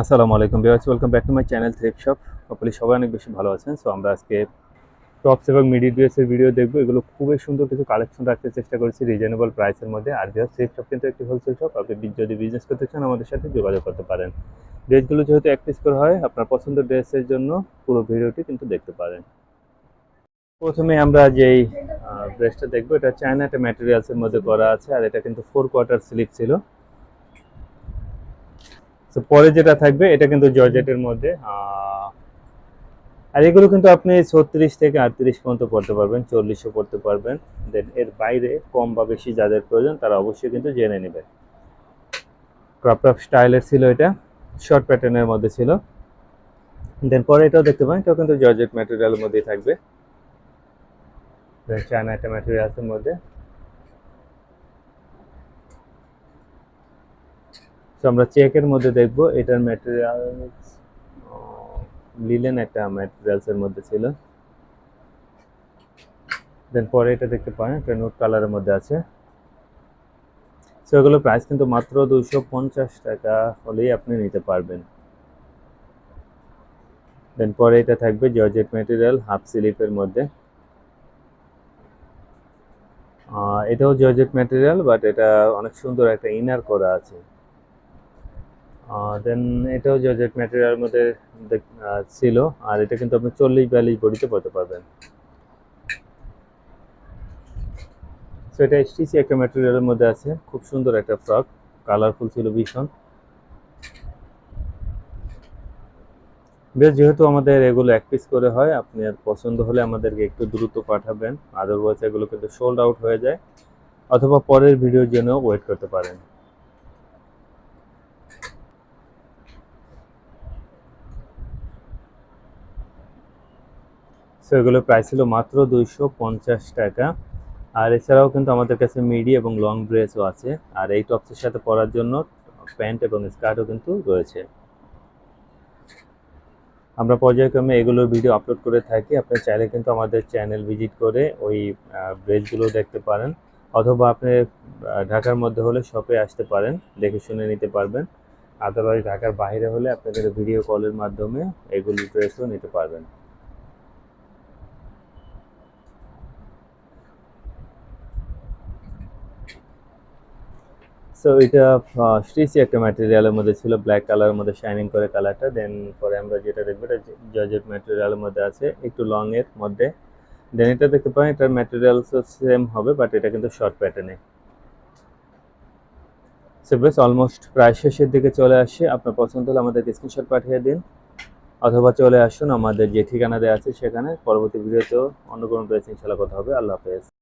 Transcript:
আসসালামু আলাইকুম বিয়ার্স welcome back to my channel থ্রিপ শপ হপলি সবাই অনেক বেশি ভালো আছেন। সো আমরা আজকে টপস এবং মিডি ড্রেসের ভিডিও দেখব। এগুলো খুবই সুন্দর কিছু কালেকশন রাখতে চেষ্টা করেছি রিজনেবল প্রাইসের মধ্যে। আর বিয়ার্স থ্রিপ শপ কিন্তু একটি হোলসেল শপ আপনি যদি বিজনেস করতে চান, আমাদের সাথে যোগাযোগ করতে পারেন। ড্রেসগুলো যেহেতু এক পিস করে হয়, আপনার পছন্দের ড্রেসের জন্য পুরো ভিডিওটি কিন্তু দেখতে পারেন। প্রথমে আমরা যেই ড্রেসটা দেখব, এটা চায়না একটা ম্যাটেরিয়ালসের মধ্যে করা আছে। আর এটা কিন্তু ফোর কোয়ার্টার স্লিপ ছিল। তো পরে যেটা থাকবে, এটা কিন্তু জর্জেটের মধ্যে আর এগুলো কিন্তু আপনি ছত্রিশ থেকে আটত্রিশ পর্যন্ত পড়তে পারবেন, চল্লিশও পড়তে পারবেন। দেন এর বাইরে কম বা বেশি যাদের প্রয়োজন, তারা অবশ্যই কিন্তু জেনে নেবেন ক্রপ টপ স্টাইলের ছিল এটা শর্ট প্যাটার্নের মধ্যে ছিল। দেন পরে এটাও দেখতে পারেন, এটাও কিন্তু জর্জেট ম্যাটেরিয়ালের মধ্যেই থাকবে। চায়না একটা ম্যাটেরিয়ালসের মধ্যে। তো আমরা চেকের মধ্যে দেখব, এটার ম্যাটেরিয়াল লিলেন একটা ম্যাটেরিয়ালস এর মধ্যে ছিল। দেন পরে এটা দেখতে পারেন, একটা নোট কালারের মধ্যে আছে। সো এগুলো প্রাইস কিন্তু মাত্র দুইশো পঞ্চাশ টাকা হলেই আপনি নিতে পারবেন। দেন পরে এটা থাকবে জর্জেট ম্যাটেরিয়াল হাফ স্লিপের মধ্যে। এটাও জর্জেট ম্যাটেরিয়াল বাট এটা অনেক সুন্দর একটা ইনার করা আছে। দেন এটাও জর্জেট ম্যাটেরিয়ালের মধ্যে ছিল। আর এটা কিন্তু আপনি চল্লিশ বিয়াল্লিশ বডিতে পড়তে পারবেন। সো এটা এসটিসি একটা ম্যাটেরিয়ালের মধ্যে আছে। খুব সুন্দর একটা ফ্রক কালারফুল ছিল ভীষণ। বেশ, যেহেতু আমাদের এগুলো এক পিস করে হয়, আপনি আর পছন্দ হলে আমাদেরকে একটু দ্রুত পাঠাবেন। আদারওয়াইজ এগুলো কিন্তু সোল্ড আউট হয়ে যায়। অথবা পরের ভিডিওর জন্য ওয়েট করতে পারেন। সো এগুলোর প্রাইস ছিল মাত্র দুইশো পঞ্চাশ টাকা। আর এছাড়াও কিন্তু আমাদের কাছে মিডি এবং লং ড্রেসও আছে। আর এই টপসের সাথে পরার জন্য প্যান্ট এবং স্কার্টও কিন্তু রয়েছে। আমরা পর্যায়ক্রমে এগুলোর ভিডিও আপলোড করে থাকি। আপনার চাইলে কিন্তু আমাদের চ্যানেল ভিজিট করে ওই ড্রেসগুলো দেখতে পারেন। অথবা আপনি ঢাকার মধ্যে হলে শপে আসতে পারেন, দেখে শুনে নিতে পারবেন। আদারওয়াইজ ঢাকার বাইরে হলে আপনাদের ভিডিও কলের মাধ্যমে এগুলো ড্রেসও নিতে পারবেন। সো এটা স্টিচি একটা ম্যাটেরিয়ালের মধ্যে ছিল ব্ল্যাক কালারের মধ্যে শাইনিং করে কালারটা দেন পরে আমরা যেটা দেখব, এটা জর্জেট ম্যাটেরিয়ালের মধ্যে আছে, একটু লং এর মধ্যে। দেন এটা দেখতে পারেন, এটার ম্যাটেরিয়ালস সেম হবে বাট এটা কিন্তু শর্ট প্যাটার্নে সো বেশ অলমোস্ট প্রায় শেষের দিকে চলে আসে। আপনার পছন্দ হলে আমাদেরকে স্ক্রিনশট পাঠিয়ে দিন, অথবা চলে আসুন। আমাদের যে ঠিকানা দেওয়া আছে সেখানে। পরবর্তী ভিডিওতেও অন্য কোনো ড্রেস ইনশাল্লাহ কথা হবে। আল্লাহ হাফেজ।